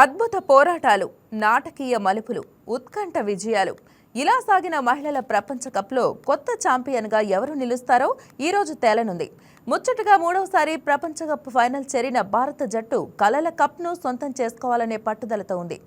అద్భుత పోరాటాలు నాటకీయ మలుపులు ఉత్కంఠ విజయాలు. ఇలా సాగిన మహిళల ప్రపంచ కప్లో కొత్త ఛాంపియన్గా ఎవరు నిలుస్తారో ఈరోజు తేలనుంది. ముచ్చటగా మూడవసారి ప్రపంచ కప్ ఫైనల్ చేరిన భారత జట్టు కలల కప్ను సొంతం చేసుకోవాలనే పట్టుదలతో ఉంది.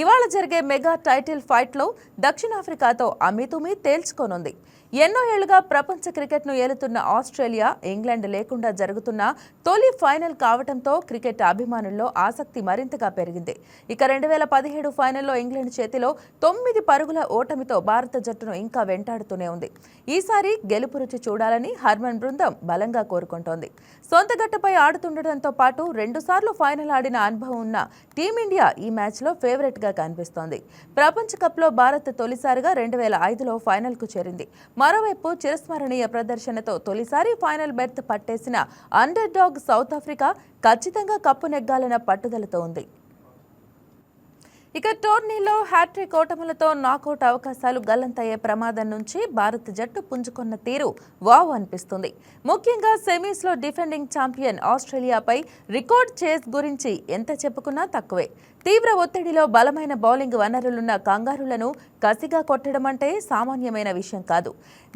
ఇవాళ జరిగే మెగా టైటిల్ ఫైట్లో దక్షిణాఫ్రికాతో అమితుమి తేల్చుకోనుంది. ఎన్నో ఏళ్ళుగా ప్రపంచ క్రికెట్ను ఏలుతున్న ఆస్ట్రేలియా ఇంగ్లాండ్ లేకుండా జరుగుతున్న తొలి ఫైనల్ కావడంతో క్రికెట్ అభిమానుల్లో ఆసక్తి మరింతగా పెరిగింది. ఇక రెండు వేల పదిహేడు ఫైనల్లో ఇంగ్లాండ్ చేతిలో తొమ్మిది పరుగుల ఓటమితో భారత జట్టును ఇంకా వెంటాడుతూనే ఉంది. ఈసారి గెలుపు రుచి చూడాలని హర్మన్ బృందం బలంగా కోరుకుంటోంది. సొంత గట్టపై ఆడుతుండటంతో పాటు రెండుసార్లు ఫైనల్ ఆడిన అనుభవం ఉన్న టీమిండియా ఈ మ్యాచ్లో ఫేవరెట్గా కనిపిస్తోంది. ప్రపంచ కప్లో భారత్ తొలిసారిగా రెండు వేల ఐదులో ఫైనల్కు చేరింది. మరోవైపు చిరస్మరణీయ ప్రదర్శనతో తొలిసారి ఫైనల్ బెర్త్ పట్టేసిన అండర్ డాగ్ సౌత్ ఆఫ్రికా ఖచ్చితంగా కప్పు నెగ్గాలన్న పట్టుదలతో ఉంది. ఇక టోర్నీలో హ్యాట్రిక్ ఓటములతో నాకౌట్ అవకాశాలు గల్లంతయ్యే ప్రమాదం నుంచి భారత్ జట్టు పుంజుకున్న తీరు వావ్ అనిపిస్తుంది. ముఖ్యంగా సెమీస్లో డిఫెండింగ్ ఛాంపియన్ ఆస్ట్రేలియాపై రికార్డ్ చేస్ గురించి ఎంత చెప్పుకున్నా తక్కువే. తీవ్ర ఒత్తిడిలో బలమైన బౌలింగ్ వనరులున్న కంగారులను కసిగా కొట్టడం అంటే సామాన్యమైన విషయం కాదు.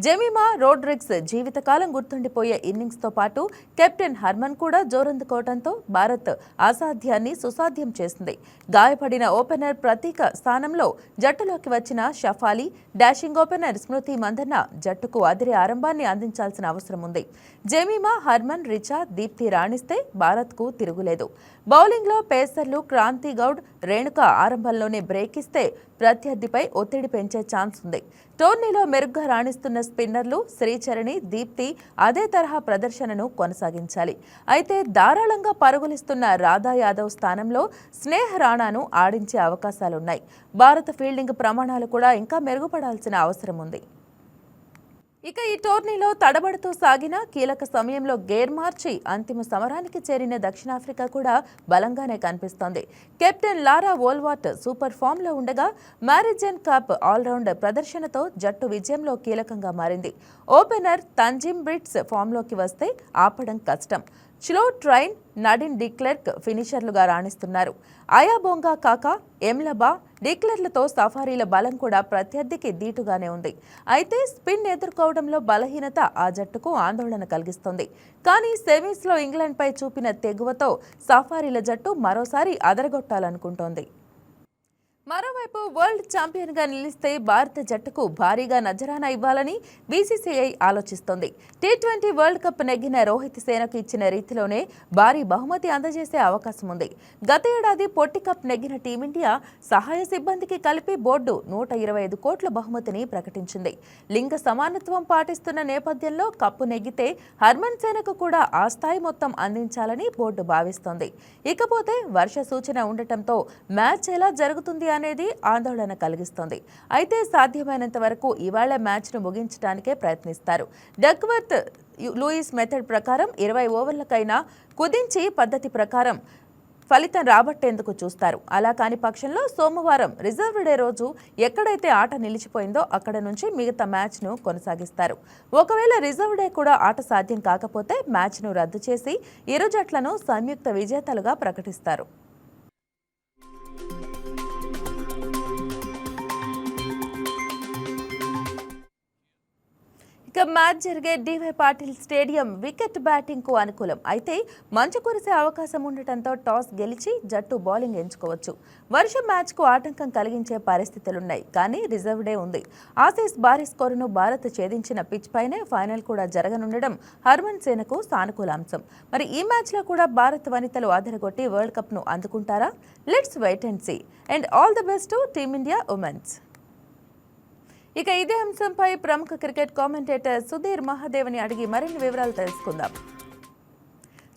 జెమిమా రోడ్రిగ్స్ జీవితకాలం గుర్తుండిపోయే ఇన్నింగ్స్తో పాటు కెప్టెన్ హర్మన్ కూడా జోరందుకోవడంతో భారత్ అసాధ్యాన్ని సుసాధ్యం చేసింది. గాయపడిన ఓపెనర్ ప్రతీక స్థానంలో జట్టులోకి వచ్చిన షఫాలి డాషింగ్ ఓపెనర్ స్మృతి మందన్న జట్టుకు అదిరి ఆరంభాన్ని అందించాల్సిన అవసరం ఉంది. జెమిమా హర్మన్ రిచా దీప్తి రాణిస్తే భారత్కు తిరుగులేదు. బౌలింగ్లో పేసర్లు క్రాంతి గౌడ్ రేణుక ఆరంభంలోనే బ్రేక్ ఇస్తే ప్రత్యర్థిపై ఒత్తిడి పెంచే ఛాన్స్ ఉంది. టోర్నీలో మెరుగ్గా రాణిస్తున్న స్పిన్నర్లు శ్రీచరణి దీప్తి అదే తరహా ప్రదర్శనను కొనసాగించాలి. అయితే ధారాళంగా పరుగులిస్తున్న రాధా యాదవ్ స్థానంలో స్నేహ రాణాను ఆడించే అవకాశాలున్నాయి. భారత ఫీల్డింగ్ ప్రమాణాలు కూడా ఇంకా మెరుగుపడాల్సిన అవసరం ఉంది. ఇక ఈ టోర్నీలో తడబడుతూ సాగిన కీలక సమయంలో గేర్ మార్చి అంతిమ సమరానికి చేరిన దక్షిణాఫ్రికా కూడా బలంగానే కనిపిస్తోంది. కెప్టెన్ లారా వోల్వాట్ సూపర్ ఫామ్లో ఉండగా మ్యారిజన్ కప్ ఆల్రౌండ్ ప్రదర్శనతో జట్టు విజయంలో కీలకంగా మారింది. ఓపెనర్ తంజిమ్ బ్రిట్స్ ఫామ్లోకి వస్తే ఆపడం కష్టం. Slow train నడిన్ డిక్లెర్క్ ఫినిషర్లుగా రాణిస్తున్నారు. అయాబోంగా కాక ఎమ్లబా డిక్లెర్లతో సఫారీల బలం కూడా ప్రత్యర్థికి దీటుగానే ఉంది. అయితే స్పిన్ ఎదుర్కోవడంలో బలహీనత ఆ జట్టుకు ఆందోళన కలిగిస్తుంది. కానీ సెమీస్లో ఇంగ్లాండ్పై చూపిన తెగువతో సఫారీల జట్టు మరోసారి అదరగొట్టాలనుకుంటోంది. మరోవైపు వరల్డ్ ఛాంపియన్గా నిలిస్తే భారత జట్టుకు భారీగా నజరానా ఇవ్వాలని బీసీసీఐ ఆలోచిస్తోంది. టీ ట్వంటీ వరల్డ్ కప్ నెగ్గిన రోహిత్ సేనకు ఇచ్చిన రీతిలోనే భారీ బహుమతి అందజేసే అవకాశం ఉంది. గత ఏడాది పొట్టి కప్ నెగ్గిన టీమిండియా సహాయ సిబ్బందికి కలిపి బోర్డు నూట ఇరవై ఐదు కోట్ల బహుమతిని ప్రకటించింది. లింగ సమానత్వం పాటిస్తున్న నేపథ్యంలో కప్పు నెగ్గితే హర్మన్ సేనకు కూడా ఆ స్థాయి మొత్తం అందించాలని బోర్డు భావిస్తోంది. ఇకపోతే వర్ష సూచన ఉండటంతో మ్యాచ్ ఎలా జరుగుతుంది అనేది ఆందోళన కలిగిస్తుంది. అయితే సాధ్యమైనంత వరకు ఇవాళ మ్యాచ్ను ముగించడానికే ప్రయత్నిస్తారు. డక్వర్త్ లూయిస్ మెథడ్ ప్రకారం ఇరవై ఓవర్లకైనా కుదించి పద్ధతి ప్రకారం ఫలితం రాబట్టేందుకు చూస్తారు. అలా కాని పక్షంలో సోమవారం రిజర్వ్ డే రోజు ఎక్కడైతే ఆట నిలిచిపోయిందో అక్కడ నుంచి మిగతా మ్యాచ్ను కొనసాగిస్తారు. ఒకవేళ రిజర్వ్ డే కూడా ఆట సాధ్యం కాకపోతే మ్యాచ్ను రద్దు చేసి ఇరు జట్లను సంయుక్త విజేతలుగా ప్రకటిస్తారు. ఇక మ్యాచ్ జరిగే డివై పాటిల్ స్టేడియం వికెట్ బ్యాటింగ్కు అనుకూలం. అయితే మంచు కురిసే అవకాశం ఉండటంతో టాస్ గెలిచి జట్టు బౌలింగ్ ఎంచుకోవచ్చు. వర్షం మ్యాచ్కు ఆటంకం కలిగించే పరిస్థితులున్నాయి కానీ రిజర్వ్ డే ఉంది. ఆసీస్ భారీ స్కోరును భారత్ ఛేదించిన పిచ్ పైనే ఫైనల్ కూడా జరగనుండడం హర్మన్ సేనకు సానుకూల అంశం. మరి ఈ మ్యాచ్లో కూడా భారత్ వనితలు ఆదరగొట్టి వరల్డ్ కప్ను అందుకుంటారా? Let's wait and see. And all the best to Team India women's. ఇక ఇదే అంశంపై ప్రముఖ క్రికెట్ కామెంటేటర్ సుధీర్ మహాదేవ్ని అడిగి మరిన్ని వివరాలు తెలుసుకుందాం.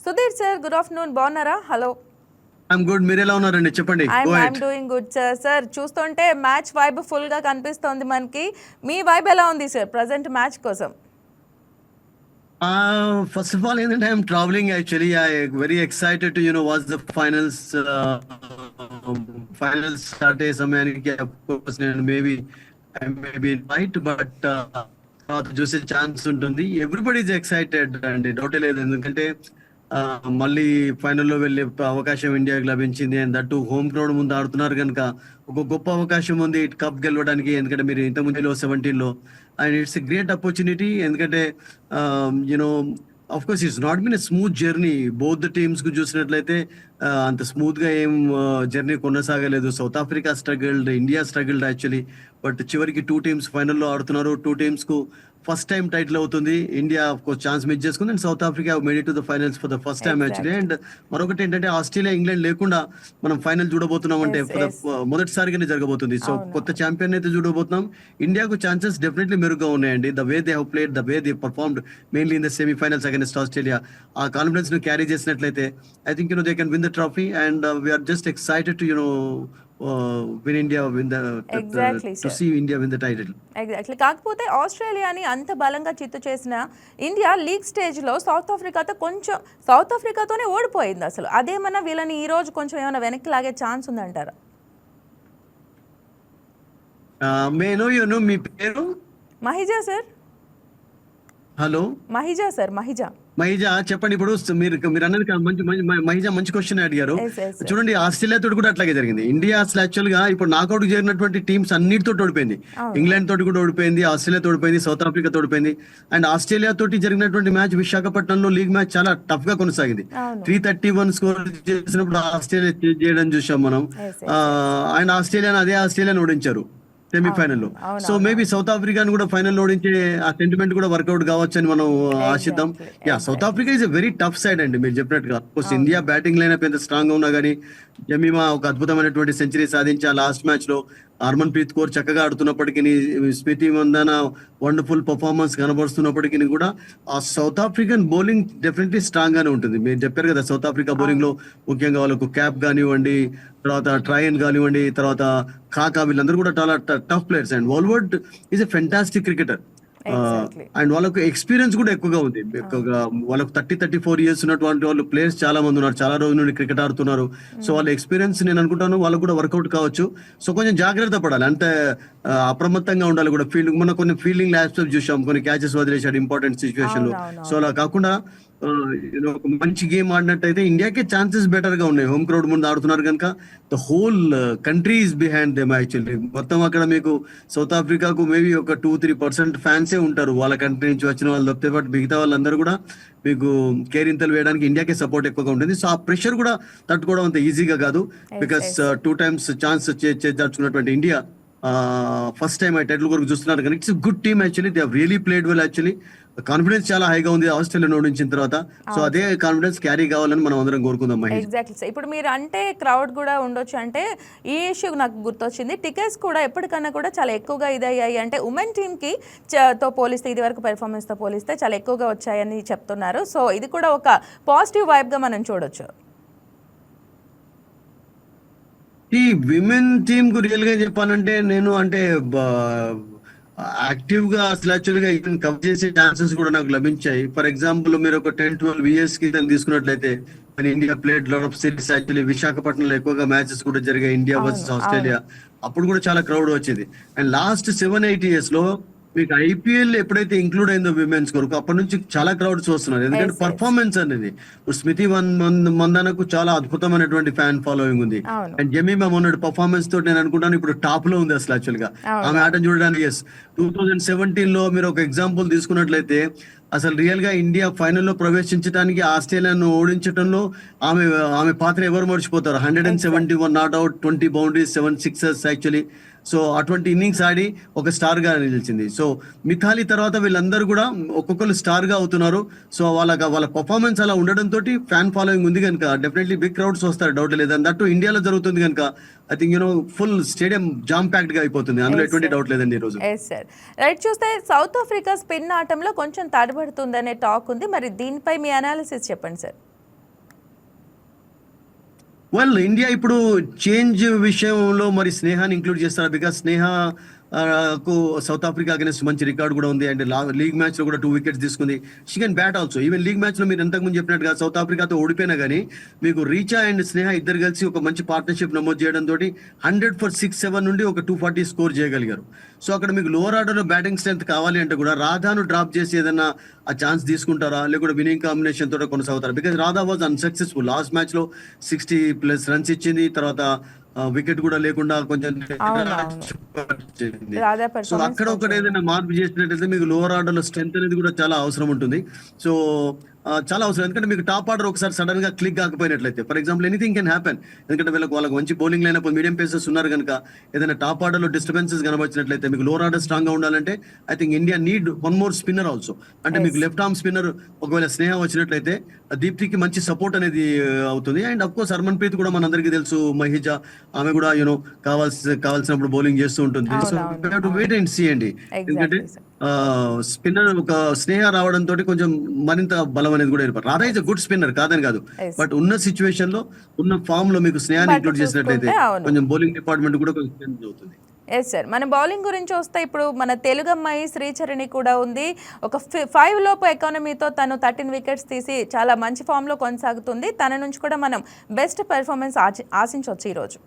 సుధీర్ సార్ గుడ్ ఆఫ్టర్నూన్ బాగున్నారా? హలో ఐఎమ్ గుడ్ మీరు ఎలా ఉన్నారండి? చెప్పండి. I'm doing good sir sir చూస్తుంటే మ్యాచ్ వైబ్ ఫుల్గా కనిపిస్తోంది మనకి. మీ వైబ్ ఎలా ఉంది సార్ ప్రజెంట్ మ్యాచ్ కోసం? ఫస్ట్ ఆఫ్ ఆల్ ఏంటంటే I'm travelling actually I very excited to you know watch the finals finals start అయ్యే సమయానికి నేను maybe I maybe right but తర్వాత చూసే ఛాన్స్ ఉంటుంది. ఎవ్రీబడి ఈజ్ ఎక్సైటెడ్ అండి. డౌటే లేదు. ఎందుకంటే మళ్ళీ ఫైనల్లో వెళ్ళే అవకాశం ఇండియాకి లభించింది. అండ్ దట్టు హోమ్ గ్రౌండ్ ముందు ఆడుతున్నారు కనుక ఒక గొప్ప అవకాశం ఉంది కప్ గెలవడానికి. ఎందుకంటే మీరు ఇంత ముందులో సెవెంటీన్లో అండ్ ఇట్స్ గ్రేట్ ఆపర్చునిటీ ఎందుకంటే um, you know of course it's not been a smooth journey both the టీమ్స్కు చూసినట్లయితే అంత స్మూత్గా ఏం journey కొనసాగలేదు. South Africa struggled India struggled actually but చివరికి టూ టీమ్స్ ఫైనల్లో ఆడుతున్నారు. టూ టీమ్స్కు ఫస్ట్ టైం టైటిల్ అవుతుంది. ఇండియా ఛాన్స్ మిస్ చేసుకుంది. And South Africa made to the finals for the first time actually and మరొకటి ఏంటంటే ఆస్ట్రేలియా ఇంగ్లాండ్ లేకుండా మనం ఫైనల్ చూడబోతున్నాం అంటే. మొదటిసారిగానే జరగబోతుంది. సో. కొత్త ఛాంపియన్ అయితే చూడబోతున్నాం. ఇండియాకు ఛాన్సెస్ డెఫినెట్లీ మెరుగ్గా ఉన్నాయండి. The way they have played the way they performed mainly in the semifinals against Australia ఆ కాన్ఫిడెన్స్ను క్యారీ చేసినట్లయితే I think you know they can win the trophy and we're just excited to you know win India win to. See India win the title exactly కాకపోతే ఆస్ట్రేలియాని అంత బలంగా చిత్తు చేసిన India league స్టేజ్లో సౌత్ ఆఫ్రికాతో కొంచెం సౌత్ ఆఫ్రికాతోనే ఓడిపోయింది అసలు. అదేమన్నా వీళ్ళని ఈ రోజు కొంచెం ఏమైనా వెనక్కి లాగే ఛాన్స్ ఉందంటారా? మేనో యు నో మీ పేరు? Mahija sir hello Mahija sir Mahija. Mahija చెప్పండి ఇప్పుడు మీరు మీరు అన్నది మంచి మహిజా మంచి క్వశ్చన్ అడిగారు. చూడండి ఆస్ట్రేలియా తోటి కూడా అట్లాగే జరిగింది. ఇండియా అసలు యాక్చువల్గా ఇప్పుడు నాకౌట్ చేరినటువంటి టీమ్స్ అన్నిటితో ఓడిపోయింది. ఇంగ్లాండ్ తోటి కూడా ఓడిపోయింది ఆస్ట్రేలియా తోటి ఓడిపోయింది సౌత్ ఆఫ్రికా తోటి ఓడిపోయింది. అండ్ ఆస్ట్రేలియా తోటి జరిగినటువంటి మ్యాచ్ విశాఖపట్నంలో లీగ్ మ్యాచ్ చాలా టఫ్గా కొనసాగింది. త్రీ థర్టీ వన్ స్కోర్ చేసినప్పుడు ఆస్ట్రేలియా చేయడం చూసాం మనం. అండ్ ఆస్ట్రేలియాని అదే ఆస్ట్రేలియాని ఓడించారు. సెమీఫైనల్లో అవును, సో మేబీ సౌత్ ఆఫ్రికాను కూడా ఫైనల్ ఓడించే ఆ సెంటిమెంట్ కూడా వర్కౌట్ కావచ్చు అని మనం ఆశిద్దాం. Yeah South Africa is a very tough side అండి మీరు చెప్పినట్టుగా. కోర్స్ ఇండియా బ్యాటింగ్ లైన్ ఎంత స్ట్రాంగ్గా ఉన్నా కానీ జమీమా ఒక అద్భుతమైనటువంటి సెంచరీ సాధించి ఆ లాస్ట్ మ్యాచ్లో హర్మన్ ప్రీత్ కౌర్ చక్కగా ఆడుతున్నప్పటికీ స్మృతి మందన వండర్ఫుల్ పర్ఫార్మెన్స్ కనబరుస్తున్నప్పటికీ కూడా ఆ South African bowling definitely strong గానే ఉంటుంది మీరు చెప్పారు కదా సౌత్ ఆఫ్రికా బౌలింగ్లో ముఖ్యంగా వాళ్ళకు క్యాప్ కానివ్వండి తర్వాత ట్రయన్ కానివ్వండి తర్వాత కాకా వీళ్ళందరూ కూడా చాలా tough players and Wolvaardt is a fantastic cricketer. And వాళ్ళకు ఎక్స్పీరియన్స్ కూడా ఎక్కువగా ఉంది. వాళ్ళకు థర్టీ థర్టీ ఫోర్ ఇయర్స్ ఉన్నటువంటి వాళ్ళు ప్లేయర్స్ చాలా మంది ఉన్నారు. చాలా రోజుల నుండి క్రికెట్ ఆడుతున్నారు. సో వాళ్ళ ఎక్స్పీరియన్స్ నేను అనుకుంటాను. వాళ్ళకు కూడా వర్కౌట్ కావచ్చు. సో కొంచెం జాగ్రత్త పడాలి. అంతే ఆ, అప్రమత్తంగా ఉండాలి కూడా. ఫీల్డింగ్ మన కొన్ని ఫీల్డింగ్ ల్యాబ్స్ చూసాం. కొన్ని క్యాచెస్ వదిలేశాడు. ఇంపార్టెంట్ సిచ్యువేషన్లో. సో అలా కాకుండా ఒక మంచి గేమ్ ఆడినట్టయితే ఇండియాకే ఛాన్సెస్ బెటర్గా ఉన్నాయి. హోమ్ క్రౌడ్ ముందు ఆడుతున్నారు కనుక the whole country is behind them actually. మొత్తం అక్కడ మీకు సౌత్ ఆఫ్రికాకు మేబీ ఒక టూ త్రీ పర్సెంట్ ఫ్యాన్సే ఉంటారు వాళ్ళ కంట్రీ నుంచి వచ్చిన వాళ్ళు. తప్పితే బట్ మిగతా వాళ్ళందరూ కూడా మీకు కేరింతలు వేయడానికి ఇండియాకే సపోర్ట్ ఎక్కువగా ఉంటుంది. సో ఆ ప్రెషర్ కూడా తట్టుకోవడం అంత ఈజీగా కాదు. బికాస్ టూ టైమ్స్ ఛాన్స్ చేర్చుకున్నటువంటి ఇండియా ఫస్ట్ టైం ఆ టైటిల్ కొరకు చూస్తున్నారు కానీ it's good team actually. They really played well actually. Confidence చాలా హైగా ఉంది. ఆస్ట్రేలియా ఓడించిన తర్వాత. సో అదే కాన్ఫిడెన్స్ క్యారీ కావాలని మనం అందరం కోరుకుందాం ఎగ్జాక్ట్లీ సార్ ఇప్పుడు మీరు అంటే క్రౌడ్ కూడా ఉండొచ్చు. అంటే ఈ ఇష్యూ నాకు గుర్తొచ్చింది. టికెట్స్ కూడా ఎప్పటికన్నా కూడా చాలా ఎక్కువగా ఇదయ్యాయి. అంటే ఉమెన్ టీమ్కి తో పోలిస్తే ఇది వరకు పెర్ఫార్మెన్స్తో పోలిస్తే చాలా ఎక్కువగా వచ్చాయని చెప్తున్నారు. సో ఇది కూడా ఒక పాజిటివ్ వైబ్గా మనం చూడొచ్చు. ఈ విమెన్ టీమ్కు రియల్గా చెప్పాలంటే నేను అంటే యాక్టివ్గా అసలు యాక్చువల్గా ఈవెన్ కవర్ చేసే ఛాన్సెస్ కూడా నాకు లభించాయి. ఫర్ ఎగ్జాంపుల్ మీరు ఒక టెన్ ట్వెల్వ్ ఇయర్స్కి తీసుకున్నట్లయితే మన India played lot of series actually విశాఖపట్నంలో ఎక్కువగా మ్యాచెస్ కూడా జరిగాయి ఇండియా వర్సెస్ ఆస్ట్రేలియా అప్పుడు కూడా చాలా క్రౌడ్ వచ్చేది. అండ్ లాస్ట్ సెవెన్ ఎయిట్ ఇయర్స్లో మీకు ఐపీఎల్ ఎప్పుడైతే ఇంక్లూడ్ అయిందో విమెన్స్ కొరకు అప్పటి నుంచి చాలా క్రౌడ్స్ వస్తున్నారు ఎందుకంటే. పర్ఫార్మెన్స్ అనేది స్మృతి మందనకు చాలా అద్భుతమైనటువంటి ఫ్యాన్ ఫాలోయింగ్ ఉంది. అండ్ జమీమా మొన్నటి పర్ఫార్మెన్స్ తోటి నేను అనుకుంటాను ఇప్పుడు టాప్లో ఉంది అసలు యాక్చువల్గా. ఆమె ఆటను చూడడానికి ఎస్ టూ థౌజండ్ సెవెంటీన్లో మీరు ఒక ఎగ్జాంపుల్ తీసుకున్నట్లయితే అసలు రియల్గా ఇండియా ఫైనల్లో ప్రవేశించడానికి ఆస్ట్రేలియాను ఓడించడంలో ఆమె ఆమె పాత్ర ఎవరు మర్చిపోతారు? Hundred and seventy one not out twenty boundaries seven sixes actually so అటువంటి ఇన్నింగ్స్ ఆడి ఒక స్టార్గా నిలిచింది. సో మిథాలి తర్వాత వీళ్ళందరూ కూడా ఒక్కొక్కరు స్టార్గా అవుతున్నారు. సో వాళ్ళ వాళ్ళ పర్ఫార్మెన్స్ అలా ఉండడంతో ఫ్యాన్ ఫాలోయింగ్ ఉంది కనుక డెఫినెట్లీ బిగ్ క్రౌడ్స్ వస్తారు డౌట్ లేదు. అండ్ దట్టు ఇండియాలో జరుగుతుంది కనుక I think you know full stadium jam ప్యాక్డ్గా అయిపోతుంది. అందులో ఎటువంటి. డౌట్ లేదండి ఈ రోజు. సార్ రైట్ చూస్తే సౌత్ ఆఫ్రికా స్పిన్ ఆటంలో కొంచెం తడబడుతుందనే టాక్ ఉంది. మరి దీనిపై మీ అనాలిసిస్ చెప్పండి సార్ వెల్ ఇండియా ఇప్పుడు చేంజ్ విషయంలో మరి స్నేహాన్ని ఇంక్లూడ్ చేస్తారా? బికాస్ స్నేహ కు సౌత్ ఆఫ్రికా అగెన్స్ట్ మంచి రికార్డ్ కూడా ఉంది. అండ్ లీగ్ మ్యాచ్లో కూడా టూ వికెట్స్ తీసుకుంది. She can bat also even league మ్యాచ్లో మీరు ఇంతకు ముందు చెప్పినట్టుగా సౌత్ ఆఫ్రికాతో ఓడిపోయినా కానీ మీకు రీచా అండ్ స్నేహ ఇద్దరు కలిసి ఒక మంచి పార్ట్నర్షిప్ నమోదు చేయడం తోటి హండ్రెడ్ ఫర్ సిక్స్ సెవెన్ నుండి ఒక టూ ఫార్టీ స్కోర్ చేయగలిగారు. సో అక్కడ మీకు లోవర్ ఆర్డర్లో బ్యాటింగ్ స్ట్రెంత్ కావాలి అంటే కూడా రాధాను డ్రాప్ చేసి ఏదైనా ఆ ఛాన్స్ తీసుకుంటారా? లేకుంటే వినింగ్ కాంబినేషన్ తోట కొనసాగుతారా? Because Radha was unsuccessful last మ్యాచ్లో సిక్స్టీ ప్లస్ రన్స్ ఇచ్చింది. తర్వాత వికెట్ కూడా లేకుండా కొంచెం సో అక్కడ ఒకటి ఏదైనా మార్పు చేసినట్టయితే మీకు లోవర్ ఆర్డర్లో స్ట్రెంత్ అనేది కూడా చాలా అవసరం ఉంటుంది. సో చాలా అవసరం. ఎందుకంటే మీకు టాప్ ఆర్డర్ ఒకసారి సడన్గా click కాకపోయినట్లయితే for example anything can happen ఎందుకంటే వీళ్ళకి వాళ్ళకి మంచి బౌలింగ్ లేనప్పుడు మీడియం పేసర్స్ ఉన్నారు కనుక ఏదైనా టాప్ ఆర్డర్లో డిస్టర్బెన్సెస్ కనబడినట్లయితే మీకు లోవర్ ఆర్డర్ స్ట్రాంగ్గా ఉండాలంటే I think India need one more spinner also అంటే మీకు లెఫ్ట్ ఆర్మ్ స్పిన్నర్ ఒకవేళ స్నేహ వచ్చినట్లయితే దీప్తికి మంచి సపోర్ట్ అనేది అవుతుంది. And of course Harmanpreet కూడా మనందరికీ తెలుసు మహిజా ఆమె కూడా యూనో కావాల్సి కావాల్సినప్పుడు బౌలింగ్ చేస్తూ ఉంటుంది. సో. వెయిట్ అండ్ సీ అండి. ఎందుకంటే. స్పిన్నర్ ఒక స్నేహ రావడం తోటి కొంచెం మరింత బలం అనేది కూడా ఏర్పడు రాధా ఇస్ గుడ్ స్పిన్నర్ కాదని కాదు. బట్ ఉన్న సిచ్యువేషన్లో ఉన్న ఫామ్లో మీకు స్నేహాన్ని ఇంక్లూడ్ చేసినట్లయితే. కొంచెం బౌలింగ్ డిపార్ట్మెంట్ కూడా కొంచెం చేంజ్ అవుతుంది. ఎస్ సార్ మన బౌలింగ్ గురించి వస్తే ఇప్పుడు మన తెలుగు అమ్మాయి శ్రీచరణి కూడా ఉంది. ఒక ఫైవ్ లోపు ఎకానమీతో తను థర్టీన్ వికెట్స్ తీసి చాలా మంచి ఫామ్లో కొనసాగుతుంది. తన నుంచి కూడా మనం బెస్ట్ పెర్ఫార్మెన్స్ ఆశించవచ్చు ఈరోజు.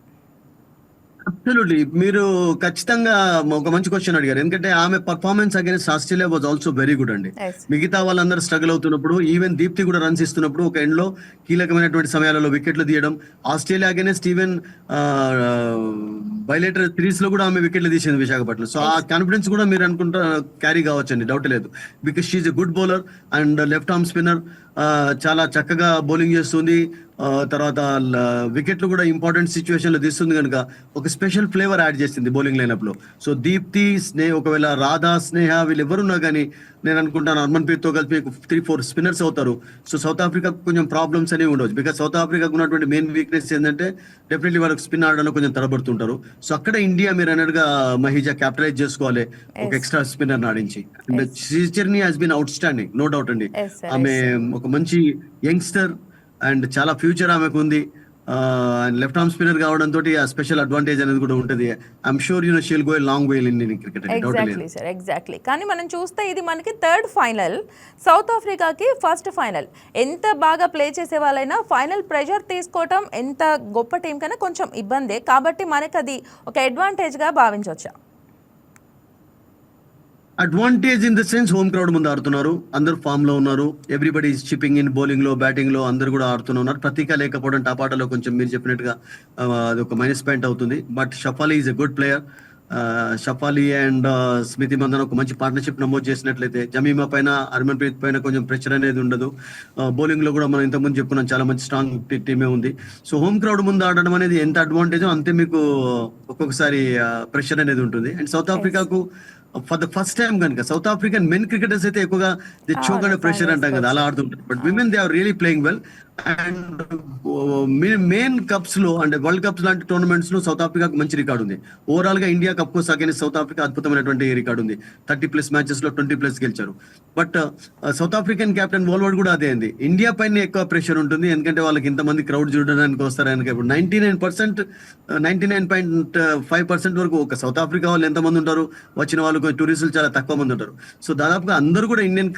అబ్సల్యూట్లీ మీరు ఖచ్చితంగా ఒక మంచి క్వశ్చన్ అడిగారు. ఎందుకంటే ఆమె performance against Australia was also very good అండి. మిగతా వాళ్ళందరూ స్ట్రగుల్ అవుతున్నప్పుడు ఈవెన్ దీప్తి కూడా రన్స్ ఇస్తున్నప్పుడు ఒక ఎండ్లో కీలకమైనటువంటి సమయాలలో వికెట్లు తీయడం. ఆస్ట్రేలియా అగేనెస్ట్ ఈవెన్ బయలేటర్ సిరీస్లో కూడా ఆమె వికెట్లు తీసింది విశాఖపట్నం. సో ఆ కాన్ఫిడెన్స్ కూడా మీరు అనుకుంటా క్యారీ కావచ్చండి. డౌట్ లేదు. Because she's a good bowler and left arm spinner చాలా చక్కగా బౌలింగ్ చేస్తుంది. తర్వాత వికెట్లు కూడా ఇంపార్టెంట్ సిచ్యువేషన్లో తీస్తుంది కనుక ఒక స్పెషల్ ఫ్లేవర్ యాడ్ చేసింది బౌలింగ్ లైనప్లో. సో దీప్తి స్నేహ ఒకవేళ రాధా స్నేహ వీళ్ళు ఎవరున్నా కానీ నేను అనుకుంటాను హర్మన్ ప్రీత్తో కలిపి త్రీ ఫోర్ స్పిన్నర్స్ అవుతారు. సో సౌత్ ఆఫ్రికా కొంచెం ప్రాబ్లమ్స్ అనేవి ఉండవచ్చు బికాస్ సౌత్ ఆఫ్రికాకు ఉన్నటువంటి మెయిన్ వీక్నెస్ ఏంటంటే డెఫినెట్లీ వాళ్ళకి స్పిన్ ఆడడంలో కొంచెం తడబడుతుంటారు. సో అక్కడ ఇండియా మీరు అన్నట్టుగా మహిజా క్యాపిటలైజ్ చేసుకోవాలి. ఒక ఎక్స్ట్రా స్పిన్నర్ ఆడించి. Shree Charani has been outstanding no doubt అండి. ఆమె ఒక మంచి యంగ్స్టర్ అండ్ చాలా ఫ్యూచర్ ఆమెకు ఉంది లెఫ్ట్ ఆర్మ్ స్పిన్నర్ కావడం తోటి ఆ స్పెషల్ అడ్వాంటేజ్ అనేది కూడా ఉంటుంది. I'm sure you know she'll go long way in Indian cricket exactly sir exactly కానీ మనం చూస్తే ఇది మనకి థర్డ్ ఫైనల్ సౌత్ ఆఫ్రికాకి ఫస్ట్ ఫైనల్ ఎంత బాగా ప్లే చేసే వాళ్ళైనా ఫైనల్ ప్రెషర్ తీసుకోవటం ఎంత గొప్ప టీం కన్నా కొంచెం ఇబ్బందే. కాబట్టి మనకి అది ఒక అడ్వాంటేజ్గా భావించవచ్చా advantage in the sense home crowd ముందు ఆడుతున్నారు. అందరు ఫామ్లో ఉన్నారు. ఎవ్రీబడి చిప్పింగ్ ఇన్ బౌలింగ్లో బ్యాటింగ్లో అందరు కూడా ఆడుతున్నారు ప్రతీక లేకపోవడం టపాటాలో కొంచెం మీరు చెప్పినట్టుగా అది ఒక మైనస్ పాయింట్ అవుతుంది. But Shafali is a good player Shafali and Smriti Mandhana ఒక మంచి పార్ట్నర్షిప్ నమోదు చేసినట్లయితే జమీమా పైన హర్మన్ ప్రీత్ పైన కొంచెం ప్రెషర్ అనేది ఉండదు. బౌలింగ్లో కూడా మనం ఇంతకుముందు చెప్పుకున్నాం చాలా మంచి స్ట్రాంగ్ టీమే ఉంది. సో హోమ్ క్రౌడ్ ముందు ఆడడం అనేది ఎంత అడ్వాంటేజో అంతే మీకు ఒక్కొక్కసారి ప్రెషర్ అనేది ఉంటుంది. అండ్ సౌత్ ఆఫ్రికాకు ఫర్ ద ఫస్ట్ టైం కనుక సౌత్ ఆఫ్రికన్ మెన్ క్రికెటర్స్ అయితే ఎక్కువగా ది చోక్ అండ్ ప్రెషర్ అంటాం కదా అలా ఆడుతుంటారు. But women they are really playing well and main కప్స్లో అంటే వరల్డ్ కప్స్ లాంటి టోర్నమెంట్స్లో సౌత్ ఆఫ్రికాకు మంచి రికార్డు ఉంది. ఓవరాల్గా ఇండియా కప్ కోసం అగైన్ సౌత్ ఆఫ్రికా అద్భుతమైనటువంటి రికార్డు ఉంది. థర్టీ ప్లస్ మ్యాచెస్లో ట్వంటీ ప్లస్ గెలిచారు. But South African captain Wolvaardt కూడా అదే అంది ఇండియా పైన ఎక్కువ ప్రెషర్ ఉంటుంది. ఎందుకంటే వాళ్ళకి ఇంతమంది క్రౌడ్ చూడడానికి వస్తారు కనుక ఇప్పుడు ninety nine percent ninety nine point five percent వరకు ఒక సౌత్ ఆఫ్రికా వాళ్ళు ఎంతమంది ఉంటారు? వచ్చిన వాళ్ళు టూరిస్టులు చాలా తక్కువ మంది ఉంటారు. సో దాదాపుగా అందరూ కూడా ఇండియన్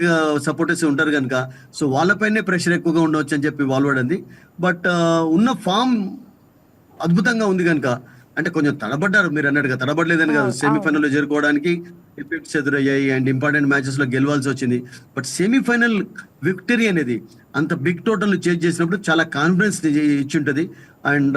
సపోర్టర్స్ uh, ఉంటారు కనుక. సో వాళ్ళపైనే ప్రెషర్ ఎక్కువగా ఉండవచ్చు అని చెప్పి వాల్వర్డ్ అంది. బట్ ఉన్న ఫామ్ అద్భుతంగా ఉంది కనుక అంటే కొంచెం తడబడ్డారు మీరు అన్నట్టుగా తడబడలేదని కాదు. సెమీఫైనల్లో చేరుకోవడానికి ఎఫెక్ట్స్ ఎదురయ్యాయి అండ్ ఇంపార్టెంట్ మ్యాచెస్లో గెలవాల్సి వచ్చింది. బట్ సెమీఫైనల్ విక్టరీ అనేది అంత బిగ్ టోటల్ చేంజ్ చేసినప్పుడు చాలా కాన్ఫిడెన్స్ ఇచ్చి ఉంటది. And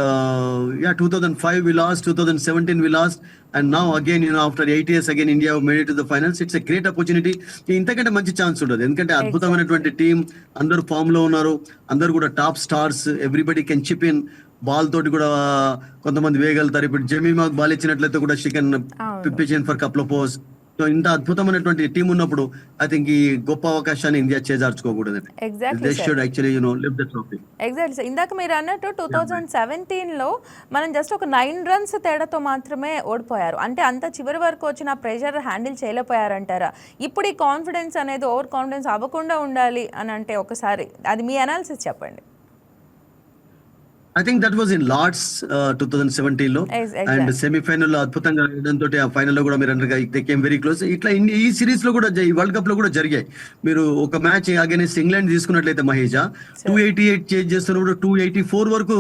yeah two thousand five we lost two thousand seventeen we lost and now again you after eight years again India made to the finals it's a great opportunity ఇంతకంటే మంచి chance ఉండదు ఎందుకంటే అద్భుతమైనటువంటి team అందరూ ఫామ్లో ఉన్నారు. అందరు కూడా top stars everybody can chip in ball తోటి కూడా కొంతమంది వేయగలుగుతారు ఇప్పుడు జమీమాకు బాల్ ఇచ్చినట్లయితే కూడా షీ కెన్ ఫర్ కప్లో పోస్ సో ఇంత అద్భుతమైనటువంటి టీం ఉన్నప్పుడు ఐ థింక్ ఈ గొప్ప అవకాశాన్ని ఇండియా చేజార్చుకోకూడదు ఎగ్జాక్ట్లీ ఇందాక మీరు అన్నట్టు టూ థౌజండ్ సెవెంటీన్లో మనం జస్ట్ ఒక నైన్ రన్స్ తేడాతో మాత్రమే ఓడిపోయారు. అంటే అంత చివరి వరకు వచ్చిన ప్రెషర్ హ్యాండిల్ చేయలేకపోయారంటారా? ఇప్పుడు ఈ కాన్ఫిడెన్స్ అనేది ఓవర్ కాన్ఫిడెన్స్ అవ్వకుండా ఉండాలి అని అంటే ఒకసారి అది మీ అనాలిసిస్ చెప్పండి. I think that was in Lord's two thousand సెవెంటీన్లో అండ్. సెమీఫైనల్లో అద్భుతంగా ఆడడం తోటి ఆ ఫైనల్లో కూడా మీరు దే కేమ్ వెరీ క్లోజ్ ఇట్లా ఈ సిరీస్లో కూడా ఈ వరల్డ్ కప్లో కూడా జరిగాయి మీరు ఒక మ్యాచ్ అగేనెస్ట్ ఇంగ్లాండ్ తీసుకున్నట్లయితే మహేజ టూ ఎయిటీ ఎయిట్ చేంజ్ చేస్తున్నప్పుడు టూ ఎయిటీ ఫోర్ వరకు.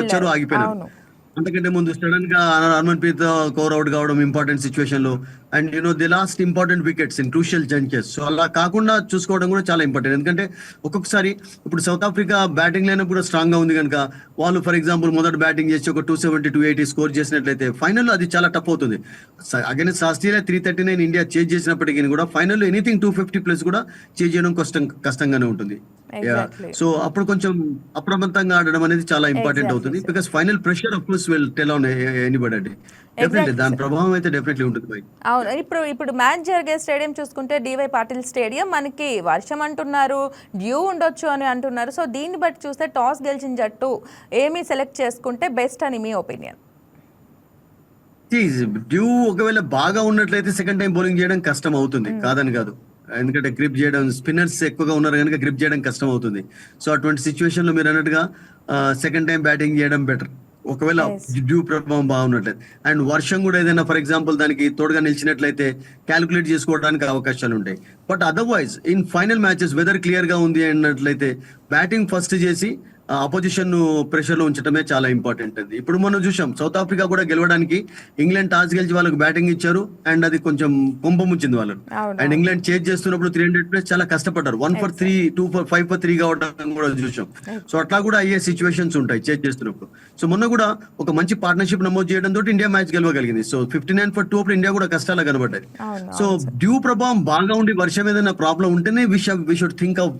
వచ్చారు ఆగిపోయినారు. అంతకంటే ముందు సడన్గా హర్మన్ ప్రీత్ కౌర్ అవుట్ కావడం ఇంపార్టెంట్ సిచ్యువేషన్లో. And you know the last important wickets in crucial junctures so అలా కాకుండా చూసుకోవడం కూడా చాలా ఇంపార్టెంట్ ఎందుకంటే ఒక్కొక్కసారి ఇప్పుడు సౌత్ ఆఫ్రికా బ్యాటింగ్ లైన్ కూడా స్ట్రాంగ్గా ఉంది కనుక వాళ్ళు ఫర్ ఎగ్జాంపుల్ మొదటి బ్యాటింగ్ చేసి ఒక two seventy two eighty score చేసినట్లయితే ఫైనల్ అది చాలా టఫ్ అవుతుంది. Against Australia three thirty nine India chase చేసినప్పటికీ కూడా final anything two fifty plus కూడా చేజ్ చేయడం కష్టం కష్టంగానే ఉంటుంది. సో అప్పుడు కొంచెం అప్రమత్తంగా ఆడడం అనేది చాలా ఇంపార్టెంట్ అవుతుంది. Because final pressure of course will tell on anybody definitely దాని. ప్రభావం అయితే డెఫినెట్లీ ఉంటుంది అవును. ఇప్పుడు ఇప్పుడు మ్యాచ్ జరిగే స్టేడియం చూసుకుంటే డివై పాటిల్ స్టేడియం మనకి వర్షం అంటున్నారు డ్యూ ఉండొచ్చు అని అంటున్నారు. సో దీన్ని బట్టి చూస్తే టాస్ గెలిచిన జట్టు ఏమి సెలెక్ట్ చేసుకుంటే బెస్ట్ అని మీ ఒపీనియన్ డ్యూ ఒకవేళ బాగా ఉన్నట్లయితే సెకండ్ టైం బౌలింగ్ చేయడం కష్టం అవుతుంది. Hmm. కాదని కాదు. ఎందుకంటే గ్రిప్ చేయడం స్పిన్నర్స్ ఎక్కువగా ఉన్నారు కనుక గ్రిప్ చేయడం కష్టం అవుతుంది సో అటువంటి సిచ్యువేషన్లో మీరు అన్నట్టుగా సెకండ్ టైం బ్యాటింగ్ చేయడం బెటర్ ఒకవేళ. డ్యూ ప్రభావం బాగున్నట్లయితే అండ్ వర్షం కూడా ఏదైనా ఫర్ ఎగ్జాంపుల్ దానికి తోడుగా నిలిచినట్లయితే క్యాలిక్యులేట్ చేసుకోవడానికి అవకాశాలు ఉంటాయి. But otherwise in final matches weather క్లియర్గా ఉంది అన్నట్లయితే బ్యాటింగ్ ఫస్ట్ చేసి అపోజిషన్ ప్రెషర్లో ఉంచడమే చాలా ఇంపార్టెంట్ అది ఇప్పుడు మనం చూసాం సౌత్ ఆఫ్రికా కూడా గెలవడానికి ఇంగ్లాండ్ టాస్ గెలిచి వాళ్ళకి బ్యాటింగ్ ఇచ్చారు అండ్ అది కొంచెం ముంచింది వాళ్ళని. అవును. అండ్ ఇంగ్లాండ్ చేజ్ చేస్తున్నప్పుడు త్రీ హండ్రెడ్ ప్లేస్ చాలా కష్టపడ్డారు. One for three two for five for three కావడం కూడా చూసాం. సో అట్లా కూడా అయ్యే సిచ్యువేషన్స్ ఉంటాయి చేజ్ చేస్తున్నప్పుడు. సో మొన్న కూడా ఒక మంచి పార్ట్నర్షిప్ నమోదు చేయడం తోటి India match గెలవగలిగింది. So fifty nine for two అప్పుడు ఇండియా కూడా కష్టాలు కనబడ్డాయి. సో డ్యూ ప్రభావం బాగా ఉండి వర్షం ఏదైనా ప్రాబ్లం ఉంటేనే we should think of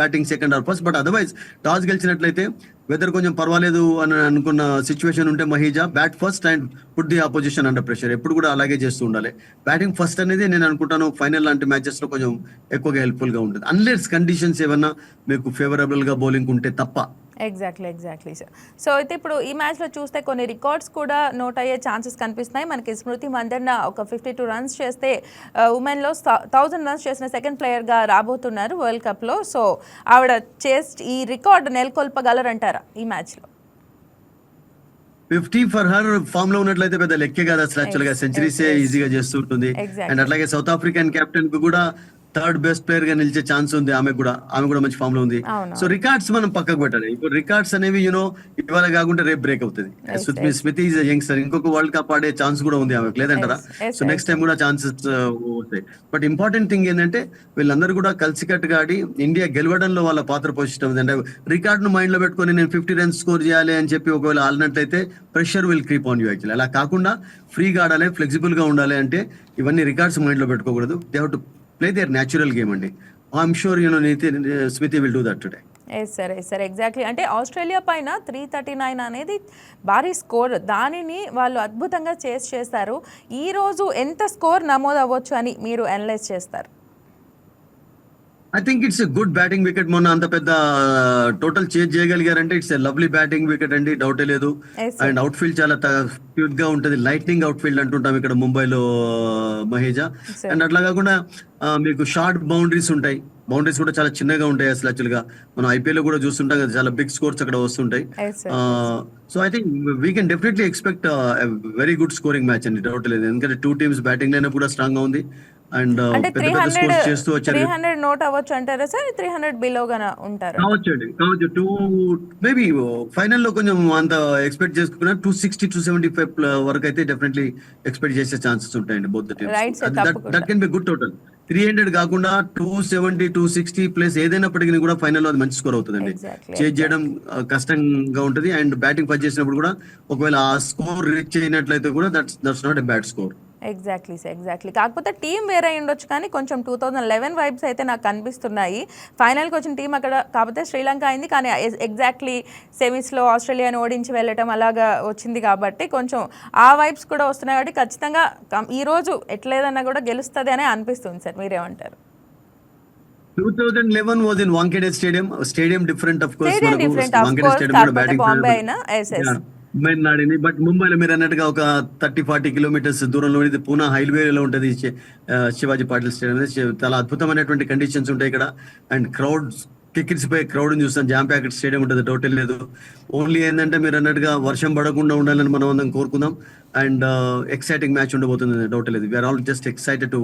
batting second or first but otherwise toss గెలిచినట్లయితే weather కొంచెం పర్వాలేదు అని అనుకున్న సిచ్యువేషన్ ఉంటే మహీజా bat first and put the opposition under pressure ఎప్పుడు కూడా అలాగే చేస్తూ ఉండాలి. బ్యాటింగ్ ఫస్ట్ అనేది నేను అనుకుంటాను ఫైనల్ లాంటి మ్యాచెస్లో కొంచెం ఎక్కువగా హెల్ప్ఫుల్గా ఉంటుంది. అన్లెస్ కండిషన్స్ ఏమన్నా మీకు ఫేవరబుల్గా బౌలింగ్ ఉంటే తప్ప. ఎగ్జాక్ట్లీ ఎగ్జాక్ట్లీ సార్ సో అయితే ఇప్పుడు ఈ మ్యాచ్లో చూస్తే కొన్ని రికార్డ్స్ కూడా నోట్ అయ్యే ఛాన్సెస్ కనిపిస్తున్నాయి. మనకి స్మృతి మందన్న ఒక ఫిఫ్టీ టూ రన్స్ చేస్తే ఉమెన్లో థౌజండ్ రన్స్ చేసిన సెకండ్ ప్లేయర్గా రాబోతున్నారు వరల్డ్ కప్లో సో ఆవిడ చేస్ ఈ రికార్డ్ నెలకొల్పగలరంటారా ఈ మ్యాచ్లో ఫిఫ్టీ ఫర్ హర్ ఫామ్లో ఉన్నట్లయితే పెద్ద లెక్కే కాదు. అసలు యాక్చువల్గా సెంచరీసే. ఈజీగా చేస్తుంటుంది. అండ్ అట్లాగే సౌత్ ఆఫ్రికన్ కెప్టెన్కు కూడా థర్డ్ బెస్ట్ ప్లేయర్గా నిలిచే ఛాన్స్ ఉంది. ఆమె కూడా ఆమె కూడా మంచి ఫామ్లో ఉంది. సో రికార్డ్స్ మనం పక్కకు పెట్టాలి. ఇప్పుడు రికార్డ్స్ అనేవి యూనో ఇవాళ కాకుండా రేపు బ్రేక్ అవుతుంది. స్మిత్. స్మిత్ ఈజ్ యంగ్స్టర్ ఇంకొక వరల్డ్ కప్ ఆడే ఛాన్స్ కూడా ఉంది ఆమెకు లేదంటారా? So next. టైం కూడా ఛాన్సెస్ వస్తాయి. బట్ ఇంపార్టెంట్ థింగ్ ఏంటంటే వీళ్ళందరూ కూడా కలిసికట్టుగా ఆడి ఇండియా గెలవడంలో వాళ్ళ పాత్ర పోషించడం అంటే రికార్డ్ను మైండ్లో పెట్టుకొని నేను ఫిఫ్టీ రన్స్ స్కోర్ చేయాలి అని చెప్పి ఒకవేళ ఆడినట్లయితే pressure will creep on you actually అలా కాకుండా ఫ్రీగా ఆడాలి ఫ్లెక్సిబుల్గా ఉండాలి అంటే ఇవన్నీ రికార్డ్స్ మైండ్లో పెట్టుకోకూడదు. They have to play their natural game అండి. I'm sure you know Nitin Smriti will do that today yes sir yes sir exactly అంటే ఆస్ట్రేలియా పైన త్రీ థర్టీ నైన్ అనేది భారీ స్కోర్. దానిని వాళ్ళు అద్భుతంగా చేసి చేస్తారు ఈరోజు ఎంత స్కోర్ నమోదు అవ్వచ్చు అని మీరు అనలైజ్ చేస్తారు? I think it's good batting wicket మొన్న అంత పెద్ద టోటల్ చేంజ్ చేయగలిగారంటే ఇట్స్ లవ్లీ బ్యాటింగ్ వికెట్ అండి డౌటే లేదు. అండ్ అవుట్ ఫీల్డ్ చాలా క్యూట్గా ఉంటది. లైట్నింగ్ అవుట్ ఫీల్డ్ అంటుంటాం ఇక్కడ ముంబైలో మహేజా. Sir. అండ్ అట్లా కాకుండా ఆ, మీకు షార్ట్ బౌండరీస్ ఉంటాయి. బౌండరీస్ కూడా చాలా చిన్నగా ఉంటాయి అసలు యాక్చువల్గా. మనం ఐపీఎల్లో కూడా చూస్తుంటాం కదా చాలా బిగ్ స్కోర్స్ అక్కడ వస్తుంటాయి. So I think we can definitely expect very good scoring match అండి డౌట్ లేదు. ఎందుకంటే టూ టీమ్స్ బ్యాటింగ్ లైన్ కూడా స్ట్రాంగ్గా ఉంది. అండ్ త్రీ హండ్రెడ్ స్కోర్స్ చేస్తూ వచ్చారు. త్రీ హండ్రెడ్ నోట్ అవ్వచ్చు అంటారా సార్? త్రీ హండ్రెడ్ బిలోగా ఉంటారు? కావచ్చు. అండి కావచ్చు టూ మేబీ ఫైనల్లో కొంచెం అంత ఎక్స్పెక్ట్ చేసుకున్నా two sixty two seventy five వరకు అయితే డెఫినెట్లీ ఎక్స్పెక్ట్ చేసే ఛాన్సెస్ ఉంటాయండి both. That can be good total three hundred కాకుండా two seventy two sixty plus ఏదైనప్పటికీ కూడా ఫైనల్లో అది మంచి స్కోర్ అవుతుందండి. చేజ్ చేయడం ఆ, కష్టంగా ఉంటుంది. అండ్ బ్యాటింగ్ పని చేసినప్పుడు కూడా ఒకవేళ ఆ స్కోర్ రీచ్ అయినట్లయితే కూడా that's that's not a bad score exactly sir exactly కాకపోతే టీం వేరే ఉండొచ్చు కానీ కొంచెం టూ థౌజండ్ లెవెన్ వైబ్స్ అయితే నాకు కనిపిస్తున్నాయి. ఫైనల్కి వచ్చిన టీం అక్కడ కాకపోతే శ్రీలంక అయింది కానీ ఎగ్జాక్ట్లీ సెమీస్లో ఆస్ట్రేలియాని ఓడించి వెళ్ళటం అలాగా వచ్చింది కాబట్టి కొంచెం ఆ వైబ్స్ కూడా వస్తున్నాయి కాబట్టి ఖచ్చితంగా కం- ఈ రోజు ఎట్లేదన్నా కూడా గెలుస్తుంది అనే అనిపిస్తుంది సార్ మీరేమంటారు? Two thousand eleven was in Wankhede stadium stadium different of course course, కాకపోతే బాంబే అయినా, yes, yes. మేము నాడిని బట్ ముంబైలో మీరు అన్నట్టుగా ఒక థర్టీ ఫార్టీ కిలోమీటర్స్ దూరంలో ఇది పూనా హైవేలో ఉంటుంది శివాజీ పాటిల్ స్టేడియం అనేది. చాలా అద్భుతమైనటువంటి కండిషన్స్ ఉంటాయి ఇక్కడ. అండ్ క్రౌడ్స్ కిక్కిరిసిపోయే క్రౌడ్ చూస్తాం. జామ్ ప్యాకెట్ స్టేడియం ఉంటుంది టోటల్ లేదు. ఓన్లీ ఏంటంటే మీరు అన్నట్టుగా వర్షం పడకుండా ఉండాలని మనం అందరం కోరుకుందాం. అండ్ ఎక్సైటింగ్ మ్యాచ్ ఉండబోతుంది డౌట్ లేదు we are all just excited to